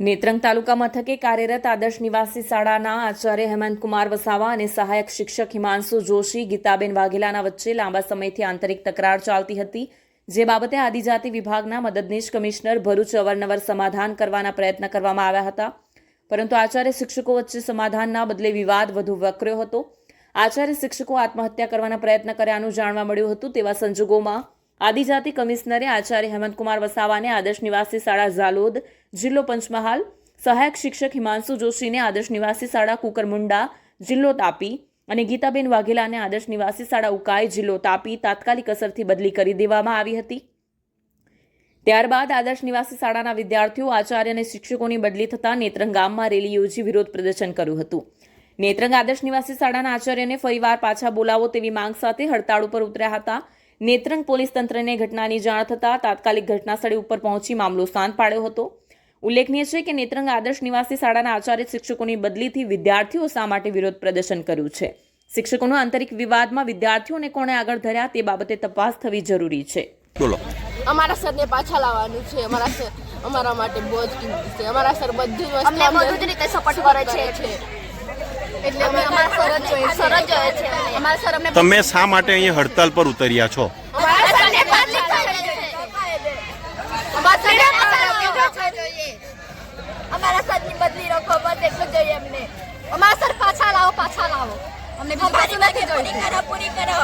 નેત્રંગ તાલુકા મથકે કાર્યરત આદર્શ નિવાસી શાળાના આચાર્ય હેમંતકુમાર વસાવા અને સહાયક શિક્ષક હિમાંશુ જોશી, ગીતાબેન વાઘેલાના વચ્ચે લાંબા સમયથી આંતરિક તકરાર ચાલતી હતી, જે બાબતે આદિજાતિ વિભાગના મદદનીશ કમિશનર ભરૂચ અવારનવાર સમાધાન કરવાના પ્રયત્ન કરવામાં આવ્યા હતા. પરંતુ આચાર્ય શિક્ષકો વચ્ચે સમાધાનના બદલે વિવાદ વધુ વકર્યો હતો. આચાર્ય શિક્ષકો આત્મહત્યા કરવાના પ્રયત્ન કર્યાનું જાણવા મળ્યું હતું, તેવા સંજોગોમાં આદિજાતિ કમિશનરે આચાર્ય હેમંતકુમાર વસાવાને આદર્શ નિવાસી શાળા ઝાલોદ જિલ્લો પંચમહાલ સહાયક શિક્ષક હિમાંશુ જોશીને આદર્શ નિવાસી શાળા કુકરમુંડા જિલ્લો તાપી અને ગીતાબેન વાઘેલાને આદર્શ નિવાસી શાળા ઉકાઈ જિલ્લો તાપી તાત્કાલિક અસરથી બદલી કરી દેવામાં આવી હતી. ત્યારબાદ આદર્શ નિવાસી શાળાના વિદ્યાર્થીઓ, આચાર્ય અને શિક્ષકોની બદલી થતાં નેત્રંગ ગામમાં રેલી યોજી વિરોધ પ્રદર્શન કર્યું હતું. નેત્રંગ આદર્શ નિવાસી શાળાના આચાર્યને ફરીવાર પાછા બોલાવો તેવી માંગ સાથે હડતાળ ઉપર ઉતર્યા હતા. નેત્રંગ પોલીસ તંત્રને ઘટનાની જાણ થતાં તાત્કાલિક ઘટનાસ્થળે ઉપર પહોંચી મામલો શાંત પાડ્યો હતો. ઉલ્લેખનીય છે કે નેત્રંગ આદર્શ નિવાસી શાળાના આચાર્ય શિક્ષકોની બદલીથી વિદ્યાર્થીઓ શા માટે વિરોધ પ્રદર્શન કર્યું છે? શિક્ષકોનો આંતરિક વિવાદમાં વિદ્યાર્થીઓને કોણે આગળ ધર્યા તે બાબતે તપાસ થવી જરૂરી છે. બોલો. અમારા સરને પાછા લાવવાનું છે. અમારા સર અમારા માટે બહુ જ કિંમતી છે. અમારા સર બધું જ અમને બધું જ રીતે સપોર્ટ કરે છે. તમે શા માટે અહીંયા હડતાલ પર ઉતર્યા છો? અમારા સરને બદલી રાખો બસ એટલું જોઈએ અમને. અમારા સર પાછા લાવો પાછા લાવો. અમને પૂરી કરો પૂરી કરો.